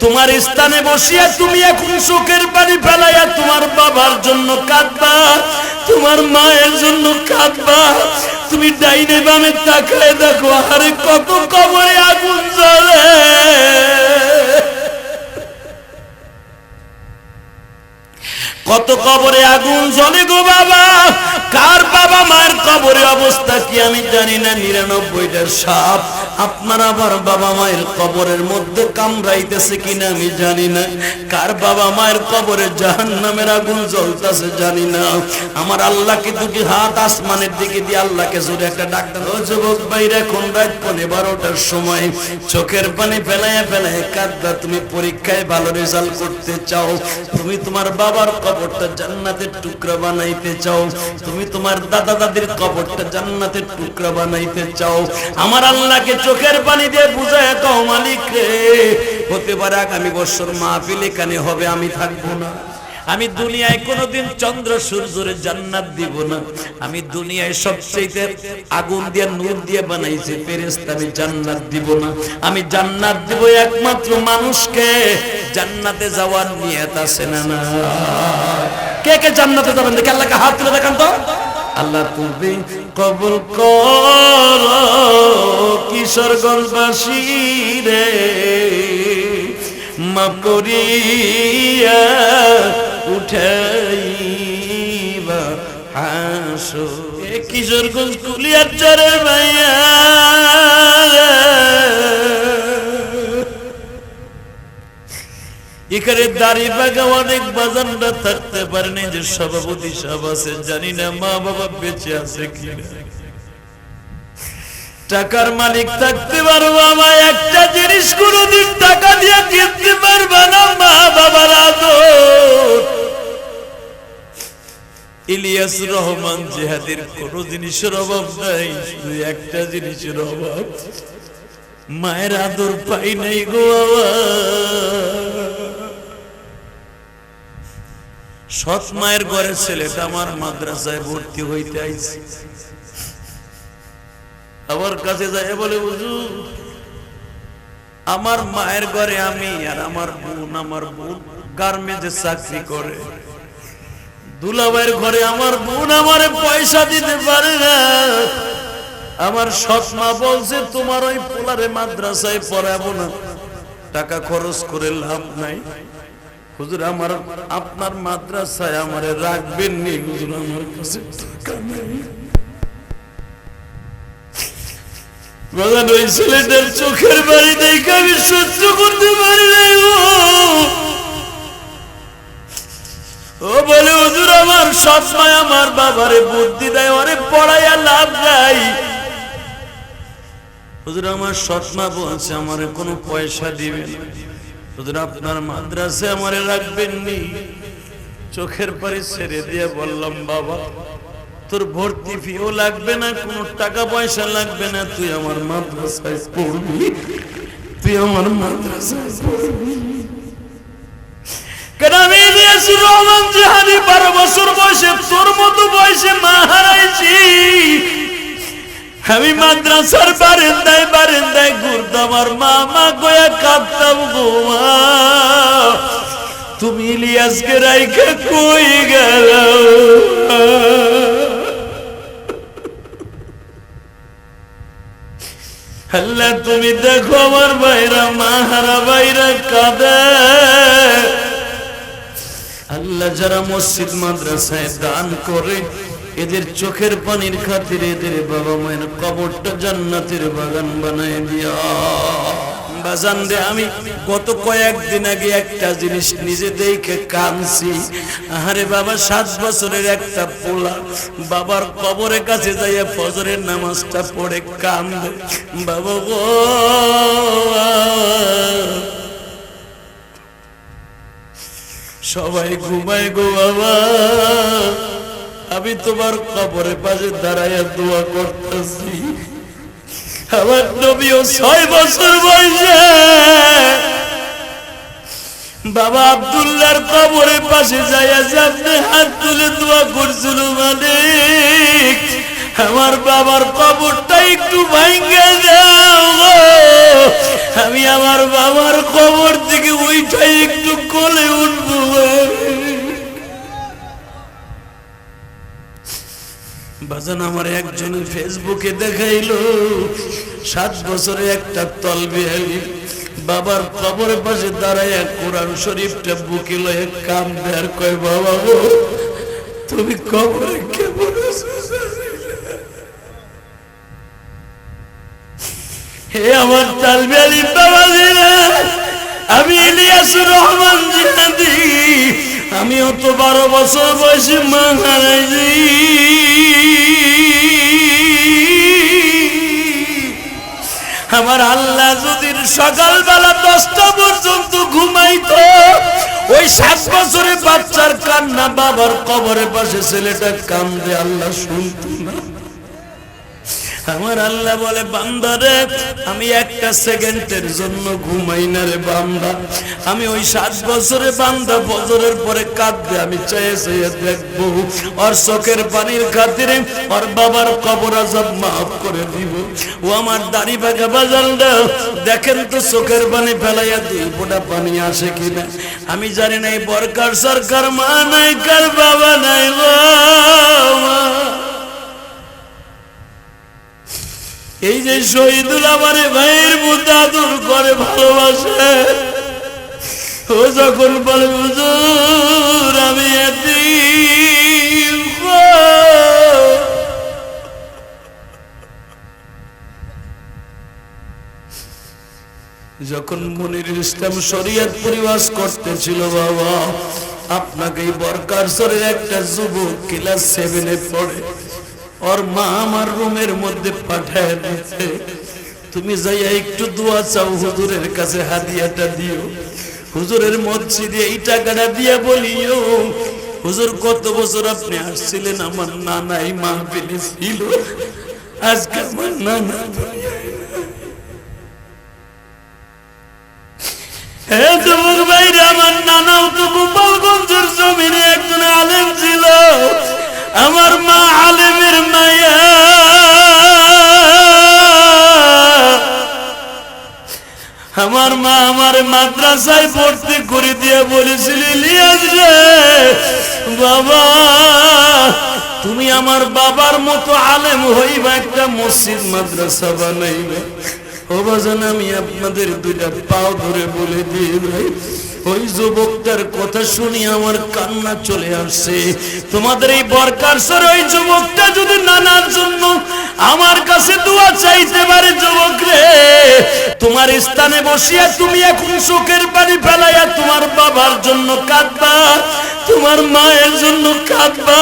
তোমার স্থানে বসিয়া তুমি এখন শোকের পানি ফেলাইয়া তোমার বাবার জন্য কাঁদবা, তোমার মায়ের জন্য কাঁদবা। তুমি ডাইনে বামে তাকায় দেখো আরে কত কবরে আগুন জ্বলে। কত কবরে আগুন জ্বলে গো বাবা? কার বাবা মায়ের কবরে অবস্থা কি আমি জানি না, নিরানব্বইটার সাপ। আপনার আবার বাবা মায়ের কবরের মধ্যে কামড়াইতেছে কিনা আমি জানি না। কার বাবা মায়ের কবরে জাহান নামের আগুন জ্বলতেছে জানি না। আমার আল্লাহকে দুটি হাত আসমানের দিকে দিয়ে আল্লাহকে জোরে একটা ডাক্তার ও যুবক বাইরে এখন রাত পনে বারোটার সময় চোখের পানি ফেলাইয়া ফেলাইয়া কাঁদবা, তুমি পরীক্ষায় ভালো রেজাল্ট করতে চাও। তুমি তোমার বাবার কবরটা জান্নাতের টুকরা বানাইতে চাও। তুমি তোমার দাদা দাদির কবরটা জান্নাতের টুকরা বানাইতে চাও। আমার আল্লাহকে চোখের পানি দিয়ে বুঝায় কও মালিক রে, হতে পারে আগামী বছর মাহফিল এখানে হবে, আমি থাকব না। আমি দুনিয়ায় কোনোদিন চন্দ্র সূর্যের জান্নাত দিব না। আমি দুনিয়ায় সবচেয়ে আগুন দিয়ে নূর দিয়ে বানাইছি, ফেরেশতা আমি জান্নাত দিব না। আমি জান্নাত দিব একমাত্র মানুষকে, জান্নাতে যাওয়ার নিয়ত আছে না না। কে কে জান্নাতে যাবেন দেখে আল্লাহকে হাত তুলে দেখান তো। আল্লাহ তুমি কবুল কর কিশোরগঞ্জবাসী রে। মাফ করিয়া উঠাইবা হাসো। কিশোরগঞ্জ কুলিয়ার চরের ভাইয়া এখানে দাড়ি বাগা অনেক বাজানরা থাকতে পারেনি যে সভাপতি সব আছে, জানি না মা বাবা বেঁচে আছে কিনা। টাকার মালিক থাকতে পারব আমার একটা জিনিস কোনোদিন টাকা দিয়ে কিনতে পারবে না মা বাবার আদর। ইলিয়াস রহমান জেহাদের কোন জিনিসের অভাব নাই, শুধু একটা জিনিসের অভাব। মায়ের আদর পাই নাই গো সৎ মায়ের ঘরের ছেলেটা আমার মাদ্রাসায় ভর্তি হইতে আইছে। আমার কাছে যায় বলে বুঝু আমার মায়ের ঘরে আমি আর আমার বোন আমার বোন গার্মেন্টে চাকরি করে। দুলাভাইয়ের ঘরে আমার বোন আমারে পয়সা দিতে পারে না। আমার সৎ মা বলছে, তোমার ওই পোলারে মাদ্রাসায় পড়াবো না। টাকা খরচ করে লাভ নাই। হুজুর, আমার, আপনার মাদ্রাসায় আমারে রাখবেন নি। হুজুর, আমার কাছে টাকা নেই। ছেলেটার চোখের বাড়ি দেখে আমি সহ্য করতে পারি নাই ও বলে, হুজুর, আমার সবসময় আমার বাবারে বুদ্ধি দেয়, ওরে পড়াইয়া লাভ নাই। হুজুর, আমার সৎমা বলছে, আমার কোনো পয়সা দিবে না। হুজুর, আপনার মাদ্রাসে আমারে রাখবেন নি। চোখের পারে ছেড়ে দিয়ে বললাম, বাবা, তোর ভর্তি ফিও লাগবে না, কোনো টাকা পয়সা লাগবে না, তুই আমার মাদ্রাসায় পড়বি। তুই আমার মাদ্রাসায় পড়বি। আমি মতো মা আমি মাদ্রাসার বারেন্দায় বারেন্দায় ঘুরতাম আর মা মা গয়া কাঁদতাম গো তুমি ইলিয়াসকে রাইখা কই গেল? তুমি দেখো আমার বাইরা মাহারা বাইরা কাঁদে। আল্লাহ যারা মসজিদ, মাদ্রাসায় দান করে, এদের চোখের পানির খাতিরে এদের বাবা মায়ের কবরটা জান্নাতের বাগান বানায় দিয়া। বাজান রে, আমি গত কয়েকদিন আগে একটা জিনিস নিজে দেখে কানছি আরে বাবা, সাত বছরের একটা পোলা বাবার কবরের কাছে যাইয়া ফজরের নামাজটা পড়ে কান্দে বাবা গো সবাই ঘুমায় গো বাবা আমি তোমার কবরের পাশে দাঁড়াইয়া দোয়া করতেছি। আমার নবীও ছয় বছর বয়সে। বাবা আব্দুল্লাহর কবরের পাশে যাইয়া সামনে হাত তুলে দোয়া করছিল মানে আমার বাবার কবরটা একটু ভাঙ্গে দাও গো। আমি আমার বাবার কবর থেকে ওইটাই একটু কোলে উঠবো বাজান আমার একজন ফেসবুকে দেখাইলো, সাত বছরে একটা তলবিহালি বাবার কবরের পাশে দাঁড়ায় কোরআন শরীফটা বুকে লয়ে কাম দেয়ার কয় বাবা তুমি কবরে কেমন আছো? হে আমার তালবিয়ালি বাবা জিরা আমি ইলিয়াসুর রহমান জিহাদি, আমি অত বারো বছর বয়সে মা আমার আল্লাহ যদি সকালবেলা দশটা পর্যন্ত ঘুমাইতো, ওই সাত বছরের বাচ্চার কান্না বাবার কবরের পাশে ছেলেটা কান্দে, আল্লাহ শুনতো। আমার আল্লাহ বলে বান্দারে আমি একটা সেকেন্ডের জন্য ঘুমাই না রে বান্দা। আমি ওই সাত বছরে বান্দা, বছরের পরে কাঁদবে, আমি চাইয়ে দেখব। ওর চোখের পানির খাতিরে ওর বাবার কবর আজাব মাফ করে দিব। ও আমার দাড়ি বাগা বাজালটা দেখেন তো চোখের পানি ফেলাইয়া দুই ফোটা পানি আসে কিনা। আমি জানি না এই বরকার সরকার মা নাই, কার বাবা নাই মা। এই যে শহীদুল আমার ভাইয়ের মধ্যে আদর করে, ভালোবাসে ও যখন বলে, হুজুর, আমি। যখন মনির ইসলাম শরিয়ত পরিবাস করতেছিল, বাবা, আপনাকে বরকার সরের একটা যুবক ক্লাস সেভেনে পড়ে ওর মা আমার রুমের মধ্যে পাঠায় দিতে তুমি যাইয়া একটু দোয়া চাও, হুজুরের কাছে হাদিয়াটা দিও। হুজুরের মসজিদে এই টাকাটা দিয়া বলিও, হুজুর, কত বছর আপনি আসছিলেন? আমার নানা এই মাহফিলে ছিল। আজকে আমার নানা হে যুবক ভাইরা আমার মাদ্রাসায় পড়তে করে দিয়ে বলেছিল বাবা, তুমি আমার বাবার মতো আলেম হইবা, একটা মসজিদ মাদ্রাসা বানাইবে। ও বাজান, আমি আপনাদের দুইটা পাও ধরে বলে দিয়ে ভাই। ওই যুবকটার কথা শুনি আমার কান্না চলে আসছে তোমাদের এই বরকার সর ওই যুবকটা যদি নানার জন্য আমার কাছে দোয়া চাইতে পারে যুবক রে, তোমার স্থানে বসিয়া তুমি এখন চোখের পানি ফেলাইয়া তোমার বাবার জন্য কাঁদবা, তোমার মায়ের জন্য কাঁদবা।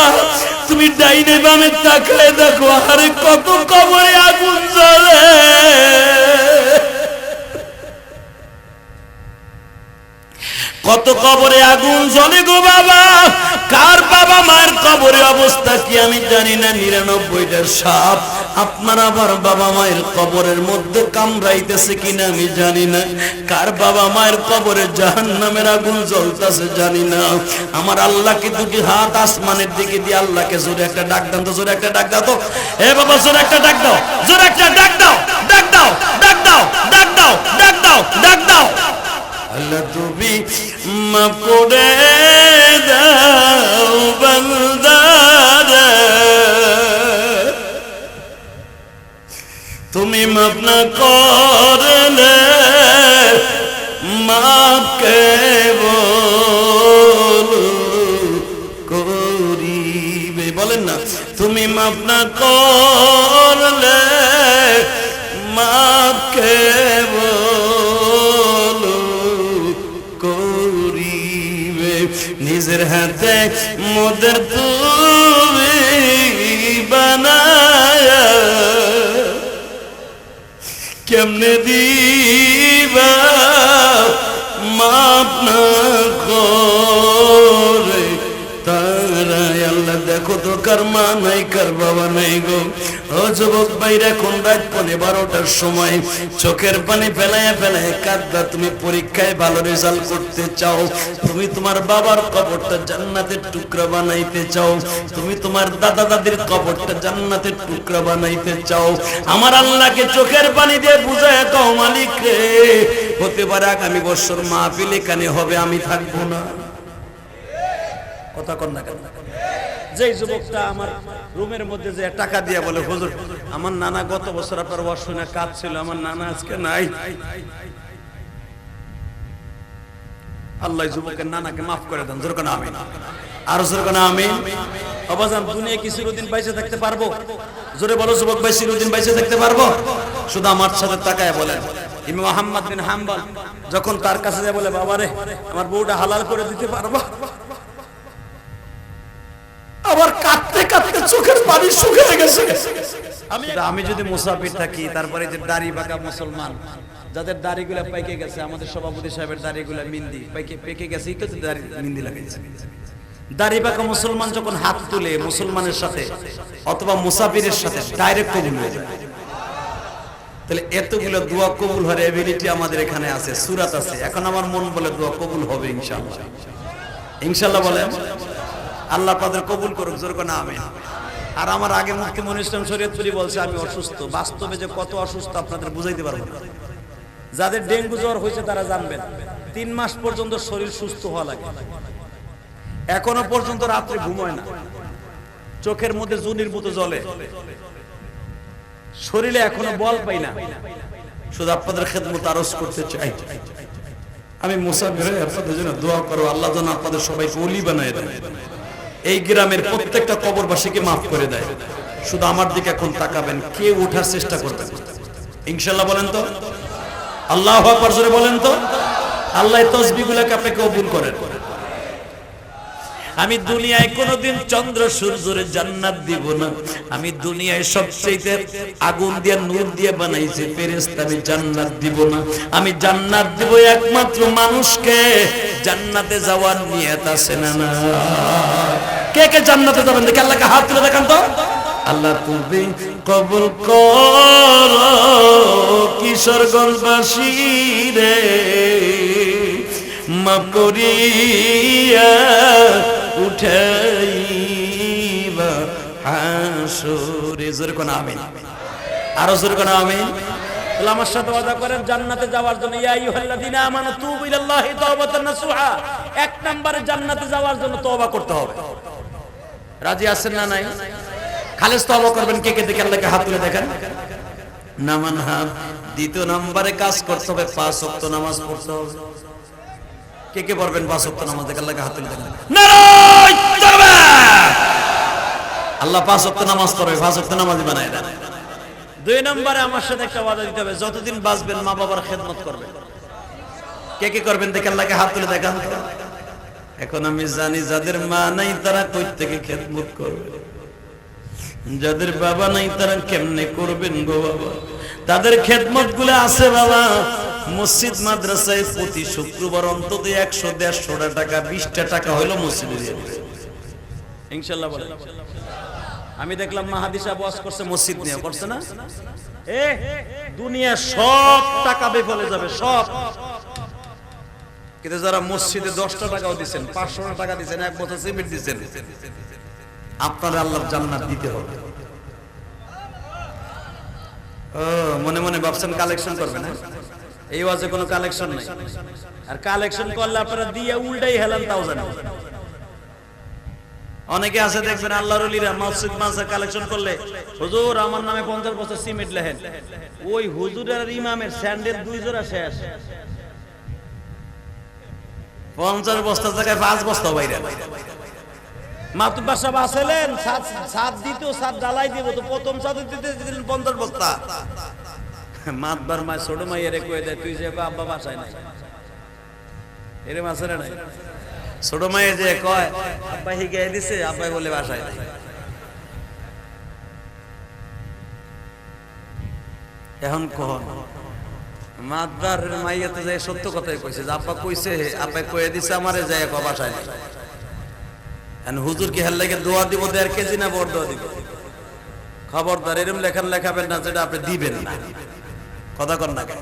তুমি ডাইনে বামে তাকায় দেখো, আরে কত কবরে আগুন জ্বলে। কত কবরে আগুন জ্বলে গো বাবা? কার বাবা মায়ের কবরে অবস্থা কি আমি জানি না, নিরানব্বইটার সাপ। আপনার আবার বাবা মায়ের কবরের মধ্যে কামড়াইতেছে কিনা আমি জানি না। কার বাবা মায়ের কবরে জাহান নামের আগুন জ্বলতেছে জানি না। আমার আল্লাহকে দুটি হাত আসমানের দিকে দিয়ে আল্লাহকে জোরে একটা ডাক দাও তো, জোরে একটা ডাক দাও তো। এ বাবা, জোরে একটা ডাক দাও, জোরে একটা ডাক দাও ডাক দাও ডাক দাও ডাক দাও ডাক দাও ডাক দাও। আল্লাহ তুমি মাফ করে দাও বান্দারে। তুমি মাফ না করলে মাফ কে করিবে। বলেন না, তুমি মাফ না করলে মাফ কে নিজের হাতে মোদের তুমি বানায়া। কেমনে দিবা মাপ না করে? তারা আল্লাহ দেখো তো কার মা নাই, কার বাবা নাই গো। যুবক ভাইরা এখন রাত পনে বারোটার সময় চোখের পানি ফেলায় ফেলায় তুমি পরীক্ষায় ভালো রেজাল্ট করতে চাও। তুমি তোমার বাবার কবরটা জান্নাতের টুকরা বানাইতে চাও। তুমি তোমার দাদা দাদির কবরটা জান্নাতের টুকরা বানাইতে চাও। আমার আল্লাহকে চোখের পানি দিয়ে বুঝায় কও, মালিক রে, হতে পারে আগামী বছর মাহফিল এখানে হবে, আমি থাকব না। কথা কন না কেন? যেই যুবকটা আমার রুমের মধ্যে যে টাকা দিয়ে বলে, হুজুর, আমার নানা গত বছর আপনার শুনে কাজ ছিল আমার নানা আজকে নাই। আল্লাহ যুবকের নানাকে মাফ করে দেন, জোর কোন আমিন। আর জোর কোন আমিন। অবাজান দুনিয়া কি চিরদিন বাইসে থাকতে পারব? জোরে বলো, যুবক ভাই, চিরদিন বাইসে থাকতে পারব? শুধু আমার সাথে তাকায় বলেন। ইমাম মোহাম্মদ বিন হাম্বল যখন তার কাছে যায় বলে, বাবারে, আমার বউটা হালাল করে দিতে পারব আবার চোখের পানি শুকিয়ে গেছে। আমি আমি যদি মুসাফির থাকি তারপরে যে দাড়ি বাঁকা মুসলমান যাদের দাড়িগুলা পাইকে গেছে আমাদের সভাপতি সাহেবের দাড়িগুলা মিন্দি পাইকে পেকে গেছে এই তো দাড়ি মিন্দি লাগাইছে। দাড়ি বাঁকা মুসলমান যখন হাত তুলে মুসলমানের সাথে অথবা মুসাফিরের সাথে ডাইরেক্ট কবুল হয়ে যায়। তাহলে এতগুলো দোয়া কবুল হওয়ার এবিলিটি আমাদের এখানে আছে সুরাত আছে। এখন আমার মন বলে দোয়া কবুল হবে ইনশাআল্লাহ। ইনশাআল্লাহ বলেন। আল্লাহ তাদের কবুল করুক, জোর না আমি আর আমার আগে মুক্তি মনির ইসলাম শরীয়তপুরি বলছে, আমি অসুস্থ। বাস্তবে যে কত অসুস্থ আপনাদের বুঝাইতে পারব যাদের ডেঙ্গু জ্বর হয়েছে, তারা জানবেন তিন মাস পর্যন্ত শরীর সুস্থ হওয়া লাগে। এখনও পর্যন্ত রাত্রে ঘুমায় না। চোখের মধ্যে জুনির মতো জ্বলে। শরীরে এখনও বল পাই না। শুধু আপনাদের খেদমত আরজ করতে চাই। আমি মুসাফির আপনাদের জন্য দোয়া করো আল্লাহ যেন আপনাদের সবাইকে অলি বানায় দেয় এই গ্রামের প্রত্যেকটা কবরবাসীকে মাফ করে দেয়। শুধু আমার দিকে এখন তাকাবেন কে ওঠার চেষ্টা করবেন ইনশাল্লাহ বলেন তো? আল্লাহ বলেন তো? আল্লাহ তসবিগুলাকে আপনাকে কবুল করেন। আমি দুনিয়ায় কোনোদিন চন্দ্র সূর্যের জান্নাত দিব না। আমি দুনিয়ায় সবচেয়ে আগুন দিয়ে নূর দিয়ে বানাইছি, ফেরেশতা আমি জান্নাত দিব না। আমি জান্নাত দিব একমাত্র মানুষকে, জান্নাতে যাওয়ার নিয়ত আছে না না। কে কে জান্নাতে যাবেন দেখে, আল্লাহকে হাত তুলে দেখান তো। আল্লাহ তুমি কবুল কর কিশোরগঞ্জবাসী রে। মাপ করিয়া কোন আমিন। আরও কোন সাথে জান্নাতে যাওয়ার জন্য। তুবু এক নম্বরে জান্নাতে যাওয়ার জন্য করতে হবে। রাজি আছেন না নাই? খালেস তওবা করবেন। কে কে দেখে আল্লাহকে হাত তুলে দেখেন। নামান হাত দ্বিতীয় নম্বরে কাজ করতে হবে, পাঁচ ওয়াক্ত নামাজ পড়তে হবে। কে কে পড়বেন? পাঁচ ওয়াক্ত নামাজ আল্লাহকে হাত তুলে দেখেন। আল্লাহ পাঁচ ওয়াক্ত নামাজ পড়বে পাঁচ ওয়াক্ত নামাজ বানায় দেন। দুই নম্বরে আমার সাথে একটা ওয়াদা দিতে হবে যতদিন বাঁচবেন মা বাবার খেদমত করবেন কে কে করবেন দেখে আল্লাহকে হাত তুলে দেখান এখন আমি জানি যাদের মা নাই তারা কই থেকে খেদমত করবে। যাদের বাবা নাই, তারা কেমনে করবেন গো বাবা? তাদের খেদমতগুলো আছে বাবা। মসজিদ, মাদ্রাসায় প্রতি শুক্রবার অন্তত একশো দেড়শোটা টাকা, বিশটা টাকা হইল মসজিদে ইনশাল্লাহ বলে আমি দেখলাম মাহাদিসা বস করছে মসজিদ নিয়ে। করছে না? এ দুনিয়া সব টাকা বেফলে যাবে, সব। কিন্তু যারা মসজিদে দশটা টাকাও দিচ্ছেন পাঁচশো টাকা দিচ্ছেন, এক বছর সিমেন্ট দিচ্ছেন। আপনার আল্লাহ জান্নাত দিতে হবে। ও, মনে মনে ভাবছেন কালেকশন করবেন হ্যাঁ? এই ওয়াজে কোনো কালেকশন নাই। আর কালেকশন করলে আপনারা দিয়ে উল্টাই হেলান তাও জানেন। অনেকে আছে দেখবেন আল্লাহর ওলিরা মসজিদ মাসা কালেকশন করলে, হুজুর, আমার নামে পঞ্চাশ বছর সিমেন্ট লেহেন ওই হুজুরের আর ইমামের স্যান্ডেল দুই জোড়া শেষ। পঞ্চাশ বস্তা জায়গায় পাঁচ বস্তা বাইরে। সাহেব আসলেন সাত দিত সাত ডালাই দিব তো প্রথম সাত দিতে দিলেন পঞ্চাশ বস্তা। মাতবার মা ছোট কয়ে দেয়, তুই যে আব্বা বাসায় আছে নাই। ছোট যে কয়, আব্বা হিগে দিছে, আব্বাই বলে বাসায় নাই। এখন কখন মাতবার মাইয়া তো যায় সত্য কথাই কইছে, যে আব্বা কইছে আব্বা কয়ে দিছে, আমারে যায় বাসায় নাই। হুজুর কি লাগে দোয়া দিব, দেড় কেজি না বড় দোয়া দিব? খবরদার, এরম লেখান লেখাবেন না, যেটা আপনি দিবেন না। কথা কর না কেন?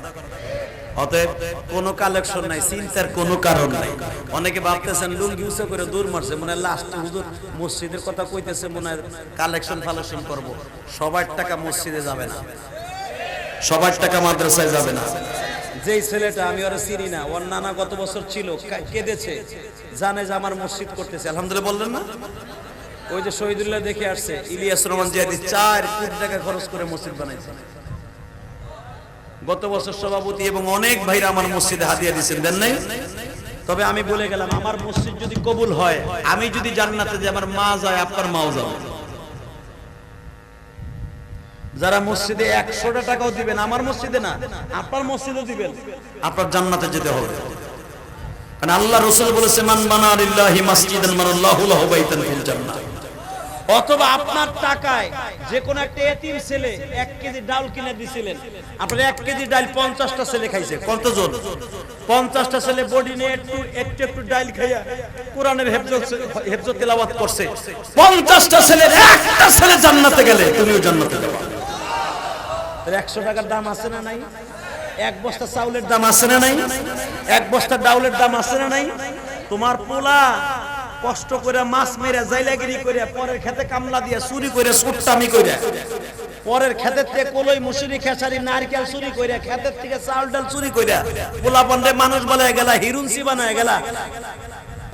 অতএব কোনো কালেকশন নাই, চিন্তার কোনো কারণ নাই। অনেকে ভাবতেছেন লুঙ্গি উঁচু করে দূর মারছে, মনে হয় লাস্ট হুজুর মসজিদের কথা কইতেছে, মনে হয় কালেকশন ফালেকশন করব। সবার টাকা মসজিদে যাবে না। সবার টাকা মাদ্রাসায় যাবে না। যেই ছেলেটা আমি ওরা চিনি না, ওর নানা গত বছর ছিল কেঁদেছে। জানে যে আমার মসজিদ করতেছে, আলহামদুলিল্লাহ বললেন না? ওই যে শহীদুল্লাহ দেখে আসছে, ইলিয়াস রহমান জিয়াদি, চার কোটি টাকা খরচ করে মসজিদ বানাইছে। গত বছর সভাপতি এবং অনেক ভাইরা আমার মসজিদে হাতিয়া দিয়েছেন, দেন নাই? তবে আমি বলে গেলাম, আমার মসজিদ যদি কবুল হয়, আমি যদি জান্নাতে যে আমার মা যায়, আপনার মাও যাবে যারা মসজিদে একশোটা টাকাও দিবেন, আমার মসজিদে না, আপনার মসজিদে দিবেন। আপনার জান্নাতে যেতে হবে। কারণ আল্লাহ রসুল বলেছে, মান মাসজিদান ফিল জান্নাহ। অথবা আপনার টাকায় যে কোন একটা এতিম ছেলে এক কেজি ডাল কিনে দিছিলেন। আপনার এক কেজি ডাল পঞ্চাশটা ছেলে খাইছে। কতজন পঞ্চাশটা ছেলে বডি নিয়ে একটু একটু একটু ডাল খাইয়া কোরআনের হেফজ তেলাওয়াত করছে। পঞ্চাশটা ছেলের একটা ছেলে জান্নাতে গেলে তুমিও জান্নাতে যাবে। একশো টাকার দাম আছে না নাই? এক বস্তা চাউলের দাম আছে না নাই? এক বস্তা ডাউলের দাম আছে না নাই? তোমার পোলা কষ্ট করে মাছ মেরে জাইলাগিরি করে পরের খেতে কামলা দিয়ে চুরি করে, সুট্টামি করে। পরের ক্ষেতের থেকে কলই, মুসুরি, খেসারি, নারকেল চুরি করে ক্ষেতের থেকে চাউল ডাল চুরি করে। পোলা বন্ধে মানুষ বলে গেলা হিরুনসি বানায় গেলা।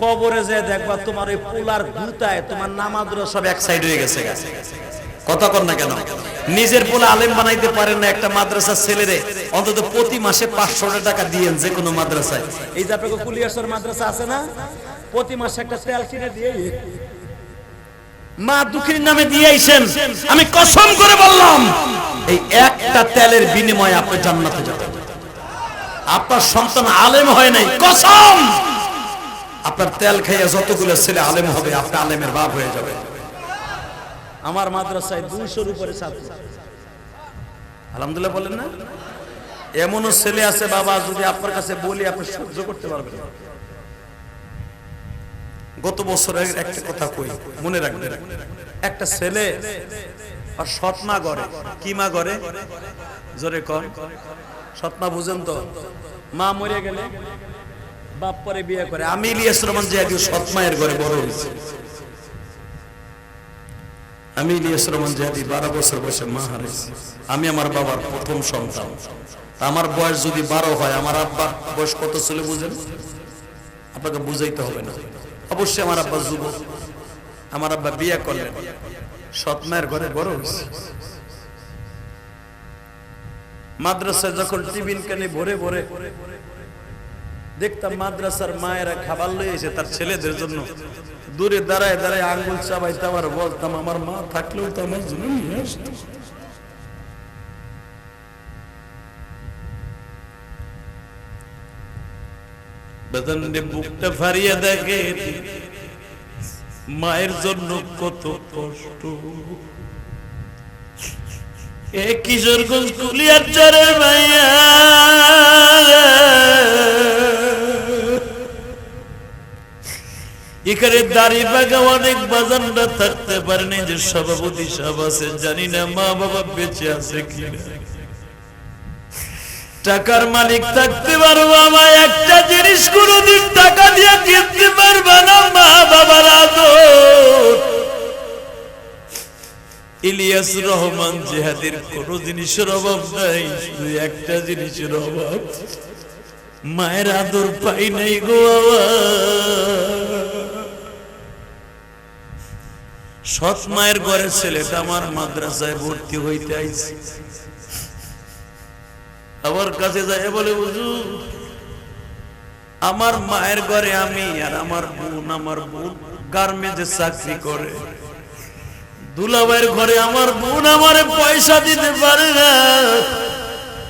কবরে যে দেখবা তোমার ওই পোলার গুতায় তোমার নামাজরা সব এক সাইড হয়ে গেছে গেছে গেছে কথা কর না কেন? নিজের পোলা আলেম বানাইতে পারেন না একটা মাদ্রাসার ছেলেরে। অন্তত প্রতি মাসে পাঁচশো টাকা দিয়েন যে কোনো মাদ্রাসায়। এই যে আপনাকে কুলিয়াসর মাদ্রাসা আছে না? প্রতি মাসে একটা তেল কিনে দিয়ে মা দুঃখীর নামে দিয়ে আইছেন আমি কসম করে বললাম এই একটা তেলের বিনিময়ে আপনি জান্নাতে যাবেন। আপনার সন্তান আলেম হয় নাই কসম! আপনার তেল খাইয়া যতগুলো ছেলে আলেম হবে আপনি আলেমের বাপ হয়ে যাবে আমার মাদ্রাসায় দুইশোর উপরে ছাত্র। আলহামদুলিল্লাহ বলেন না? এমনও ছেলে আছে বাবা, যদি আপনার কাছে বলি আপনি সহ্য করতে পারবেন গত বছরের একটা কথা কই, মনে রাখবেন। একটা ছেলে আর সৎমা গড়ে। কি মা গড়ে? জোরে কর সৎমা বুঝেন তো? মা মরে গেলে বাপ পরে বিয়ে করে। আমি ইলিয়াস রহমান জিয়াদি সৎমায়ের ঘরে বড় হয়েছি। আমি ইলিয়াস রহমান বারো বছর বয়সে মা হারাইছি আমি আমার বাবার প্রথম সন্তান। আমার বয়স যদি বারো হয়, আমার আব্বার বয়স কত ছিল বুঝেন? আপনাকে বুঝাইতে হবে না। অবশ্যই আমার আব্বা যুবক। আমার আব্বা বিয়ে করলেন। সৎ মায়ের ঘরে বড় হয়েছে। মাদ্রাসায় যখন টিফিন কানে ভরে ভরে দেখতাম মাদ্রাসার মায়েরা খাবার লয়ে এসে তার ছেলেদের জন্য দূরে দাঁড়ায় দাঁড়ায় আঙ্গুল চাবাইতাম আর বলতাম, আমার মা থাকলেও তো আমার জন্য বুকটা ফারিয়ে দেখে, মায়ের জন্য কত কষ্ট। এ কিশোরগঞ্জ কুলিয়ার চরের মাইয়া। এখানে দাড়ি বাগা অনেক বাজানরা থাকতে পারে নিজের সভাপতি সব আছে জানি না মা বাবা বেঁচে আছে কিনা। টাকার মালিক থাকতে পারব, আমায় একটা জিনিস কোনোদিন টাকা দিয়ে কিনতে পারবে না, মা বাবার আদর। ইলিয়াস রহমান জেহাদের কোন জিনিসের অভাব নাই, শুধু একটা জিনিসের অভাব। মায়ের আদর পাই নাই গো বাবা। সৎ মায়ের ঘরের ছেলেটা আমার মাদ্রাসায় ভর্তি হইতে আইছে। আমার কাছে যায় বলে বুঝু আমার মায়ের ঘরে আমি আর আমার বোন আমার বোন গার্মেন্টে চাকরি করে। দুলাভাইয়ের ঘরে আমার বোন আমার পয়সা দিতে পারে না।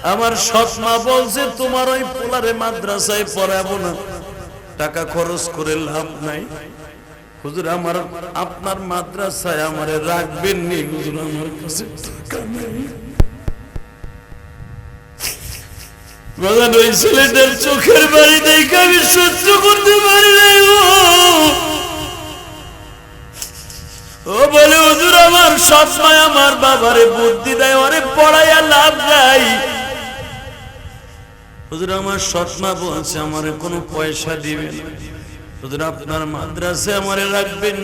আমার সৎ সৎমা বলছে, তোমার ওই পোলারে মাদ্রাসায় পড়াবো না। টাকা খরচ করে লাভ নাই। হুজুর, আমার আপনার মাদ্রাসায় আমারে রাখবেন নি। হুজুর, আমার কাছে চোখের বাড়ি দেখে আমি সহ্য করতে পারি নাই ও বলে, হুজুর, আমার সৎমায় আমার বাবারে বুদ্ধি দেয়, ওরে পড়াইয়া লাভ নাই। হুজুর, আমার সৎমা বলছে, আমার কোনো পয়সা দিবে না। আপনার মাদ্রাসে আমারে রাখবেন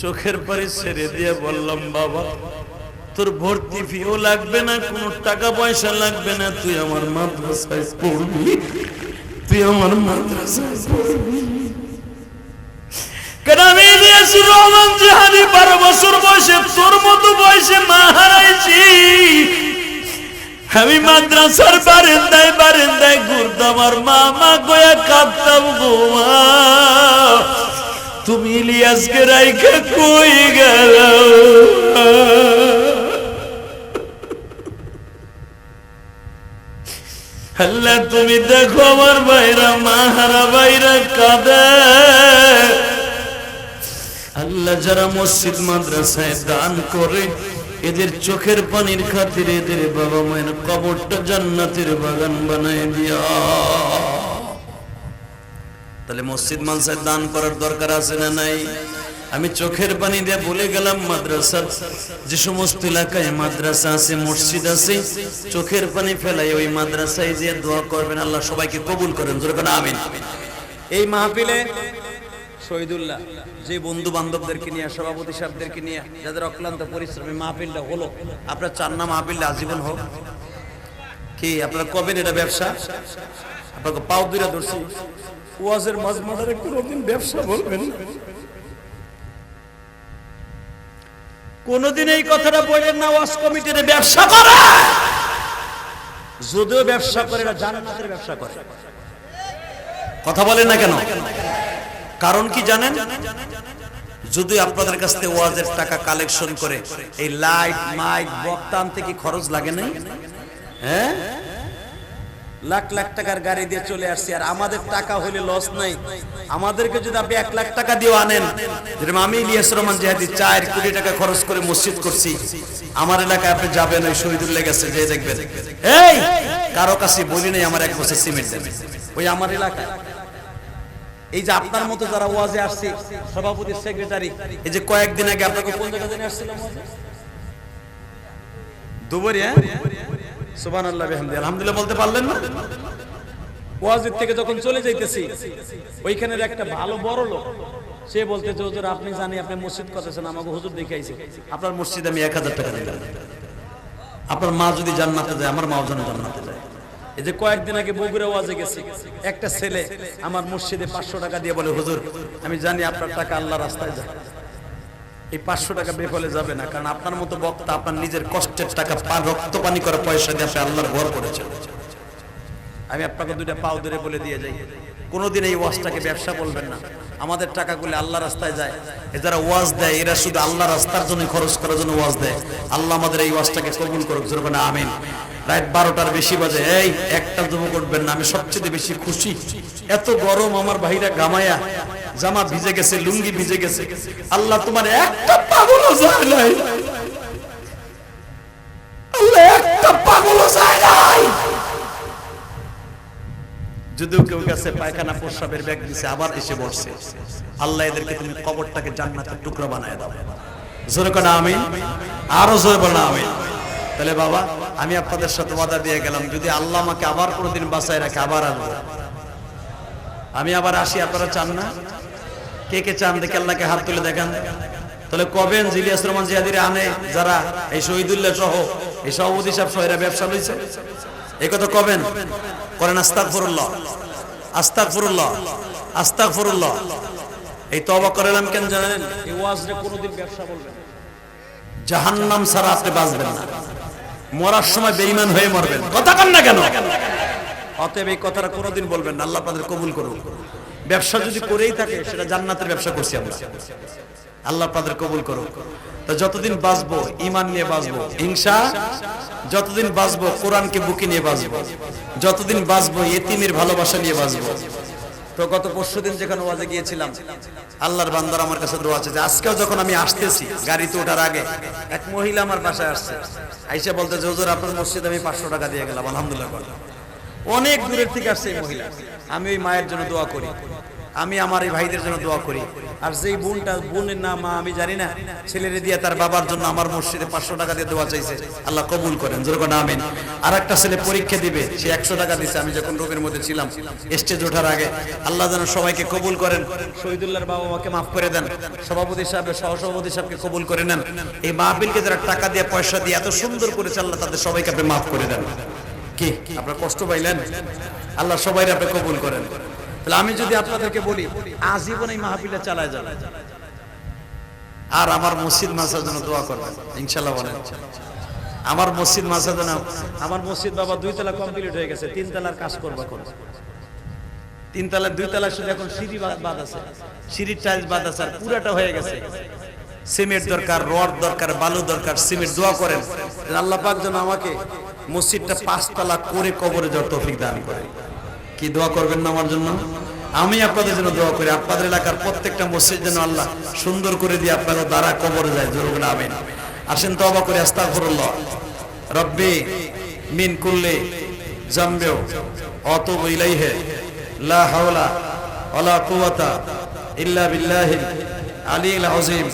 চোখের পারে ছেড়ে দিয়ে বললাম, বাবা, তোর ভর্তি ফিও লাগবে না, কোনো টাকা পয়সা লাগবে না, তুই আমার মাদ্রাসায় পড়বি, তুই আমার মাদ্রাসায় পড়বি। আমি রহমান জিহাদি বারো বছর বয়সে তোর মতো বয়সে মা হারাইছি? আমি মাদ্রাসার বারেন্দায় বারেন্দায় ঘুরতাম আর মা মা গয়া কাঁদতাম গো মা। তুমি ইলিয়াসকে রাইখা কই গেল? আল্লাহ, তুমি দেখো আমার বাইরা মাহারা বাইরা কাঁদে। আল্লাহ, যারা মসজিদ মাদ্রাসায় দান করে এদের চোখের পানির খাতিরে এদের বাবা মায়ের কবরটা জান্নাতের বাগান বানায় দিয়া। তাহলে মসজিদ মানসায় দান করার দরকার আছে না নাই? আমি চোখের পানি দিয়ে বলে গেলাম, মাদ্রাসা, যে সমস্ত এলাকায় মাদ্রাসা আছে, মসজিদ আছে, চোখের পানি ফেলাই ওই মাদ্রাসায় যে দোয়া করবেন, আল্লাহ সবাইকে কবুল করেন। আমিন। এই মাহফিলে শহীদুল্লাহ, যে বন্ধু বান্ধবদেরকে নিয়ে, সভাপতি সাহেবদেরকে নিয়ে যাদের অক্লান্ত পরিশ্রমী মাহফিলটা হলো, আপনার চার নাম মাহফিলটা আজীবন হোক। কি, আপনারা কবেন এটা ব্যবসা? আপনাকে পাও দুইরা ধরছি। ওয়াজের মাঝ মাঝারে কোনোদিন ব্যবসা বলবেন না। কোনোদিন এই কথাটা বলেন না, ওয়াজ কমিটির ব্যবসা করে। যদিও ব্যবসা করে, এরা জান্নাতের ব্যবসা করে। কথা বলেন না কেন? কারণ কি জানেন? যদি আপনাদের কাছ থেকে ওয়াজের টাকা কালেকশন করে, এই লাইট মাইক বক্তা আনতে কি খরচ লাগে নাই? হ্যাঁ? লাখ লাখ টাকার গাড়ি দিয়ে চলে আসছি, আর আমাদের টাকা হলে লস নাই। আমাদেরকে যদি আপনি এক লাখ টাকা দিয়ে আনেন, যেরকম আমি ইলিয়াস রহমান জেহাদি চার কোটি টাকা খরচ করে মসজিদ করছি, আমার এলাকায় আপনি যাবেন ওই শহীদুল্লাহ গেছে যে দেখবেন। এই, কারও কাছে বলি নাই, আমার এক বছর সিমেন্ট দেবে ওই আমার এলাকায়। এই যে আপনার মতো যারা ওয়াজে আসছে, সভাপতি, সেক্রেটারি, এই যে কয়েকদিন আগে আপনাকে ওয়াজে? হ্যাঁ? সুবান আল্লাহ আলহামদুলিল্লাহ বলতে পারলেন না? থেকে যখন চলে যাইতেছি, ওইখানের একটা ভালো বড় লোক, সে বলতেছে, হুজুর, আপনি জানি আপনি মসজিদ করতেছেন, আমাকে হুজুর দেখে আইছে আপনার মসজিদে আমি এক হাজার টাকা দিলাম। আপনার মা যদি জান্নাতে যায়, আমার মাও যেন জান্নাতে যায়। এই যে কয়েকদিন আগে বগুড়া ওয়াজে গেছি। একটা ছেলে আমার মসজিদে পাঁচশো টাকা দিয়ে বলে, হুজুর, আমি জানি আপনার টাকা আল্লাহ রাস্তায় যায়। এই পাঁচশো টাকা বেফলে যাবে না, কারণ আপনার মতো বক্তা আপনার নিজের কষ্টের টাকা রক্ত পানি করা পয়সা দিয়ে আল্লাহর ঘর করেছেন। আমি আপনাকে দুইটা পাও ধরে বলে দিয়ে যাই। কোনোদিন এই ওয়াজটাকে ব্যবসা বলবেন না। আমাদের টাকাগুলো আল্লাহ রাস্তায় যায়। এ যারা ওয়াজ দেয়, এরা শুধু আল্লাহ রাস্তার জন্য খরচ করার জন্য ওয়াজ দেয়। আল্লাহ আমাদের এই ওয়াজটাকে কবুল করুক জোর আমিন। রাত বারোটার বেশি বাজে। এই, একটা যুব করবেন না, আমি সবচেয়ে বেশি খুশি। এত গরম আমার ভাইরা গামায়া জামা ভিজে গেছে, লুঙ্গি ভিজে গেছে। আল্লাহ তোমার একটা পাগলও যায় নাই। আল্লাহ যদিও কেউ কাছে পায়খানা ব্যাগ আবার এসে আল্লাহ এদেরকে তুমি কবরটাকে জান্নাতের টুকরা বানায় দাও। আমিন। আরও জোরে বলে আমিন। তাহলে বাবা আমি আপনাদের সাথে ওয়াদা দিয়ে গেলাম যদি আল্লাহ আমাকে আবার কোনোদিন বাঁচায় রাখে আবার আসব আমি আবার আসি আপনারা চান না? কে কে চান দেখে আল্লাহকে হাত তুলে দেখান? তাহলে কবেন জিলিয়াস রহমান জিয়াদিরে আনে যারা এই শহীদুল্লাহ সহ এই সভাপতি সাহেব সহ এরা ব্যবসা লইছে এই কথা কবেন? করেন আস্তাক ফরুল্লাহ আস্তাক ফরুল্লাহ আস্তাক ফরুল্লাহ এই তবা করেলাম কেন জানেন? এই ওয়াজরে কোনোদিন ব্যবসা বলবেন জাহান্নাম ছাড়া আপনি বাঁচবেন না। মরার সময় বেঈমান হয়ে মরবেন। কথা কন না কেন? অতএব এই কথাটা কোনোদিন বলবেন না, আল্লাহ আপনাদের কবুল করুন ব্যবসা যদি করেই থাকে, সেটা জান্নাতের ব্যবসা করছি আমরা। আল্লাহ আপনাদের কবুল করুন তো যতদিন বাঁচবো ইমান নিয়ে বাঁচবো, হিংসা, যতদিন বাঁচবো, কোরআনকে বুকে নিয়ে বাঁচবো, যতদিন বাঁচবো এতিমের ভালোবাসা নিয়ে বাঁচবো তো গত পরশু দিন যেখানে ওয়াজে গিয়েছিলাম, আল্লাহর বান্দার আমার কাছে দোয়া আছে যে আজকেও যখন আমি আসতেছি, গাড়িতে ওঠার আগে এক মহিলা আমার বাসায় আসছে, আইসা বলতে যে, হুজুর, আপনার মসজিদে আমি পাঁচশো টাকা দিয়ে গেলাম, আলহামদুলিল্লাহ। অনেক দূরের থেকে আসছে এই মহিলা। আমি ওই মায়ের জন্য দোয়া করি। আমি আমার এই ভাইদের জন্য দোয়া করি। আর যেই বোনটা, বোনের নাম মা, আমি জানি না, ছেলেরে দিয়ে তার বাবার জন্য আমার মসজিদে পাঁচশো টাকা দিয়ে দোয়া চাইছে। আল্লাহ কবুল করেন, যেরকম আমিন। আর একটা ছেলে পরীক্ষা দিবে, সে একশো টাকা দিছে। আমি যখন রোগের মধ্যে ছিলাম স্টেজ ওঠার আগে, আল্লাহ যেন সবাইকে কবুল করেন, শহীদুল্লাহর বাবা মাকে মাফ করে দেন, সভাপতি সাহেব, সহসভাপতি সাহেবকে কবুল করে নেন। এই মাহবিলকে যারা টাকা দিয়ে, পয়সা দিয়ে এত সুন্দর করেছে, আল্লাহ তাদের সবাইকে আপনি মাফ করে দেন। কি? আপনার কষ্ট পাইলেন? আল্লাহ সবাই আপনি কবুল করেন। তাহলে আমি যদি আপনাদেরকে বলি, আজীবন এই মাহফিলটা চালায় যাবে। আর আমার মসজিদ মাসার জন্য দোয়া করবেন ইনশাল্লাহ বলেন। আমার মসজিদ মাসার জন্য আমার মসজিদ বাবা দুই তলা কমপ্লিট হয়ে গেছে তিন তলার কাজ করবা করবে তিন তলা দুই তলা শুধু এখন সিঁড়ি বাদ আছে। সিঁড়ির টাইলস বাদ আছে, আর পুরাটা হয়ে গেছে। সিমেন্ট দরকার, রড দরকার, বালু দরকার, সিমেন্ট, দোয়া করেন। আল্লাহ পাক যেন আমাকে মসজিদটা পাঁচতলা করে কবরে যাওয়ার তৌফিক দান করে কি দোয়া করবেন না আমার জন্য? আমি আপনাদের জন্য দোয়া করি। আপনাদের এলাকার প্রত্যেকটা মসজিদ যেন আল্লাহ সুন্দর করে দিয়ে আপনাদের দ্বারা কবরে যায়। জরুর আমিন। আসেন তবা করে, আস্তাগফিরুল্লাহ। রব্বি মিন কুল্লি জামবেও অতুবু ইলাইহি। লা হাওলা ওয়ালা কুওয়াতা ইল্লা বিল্লাহিল আলিল আযীম।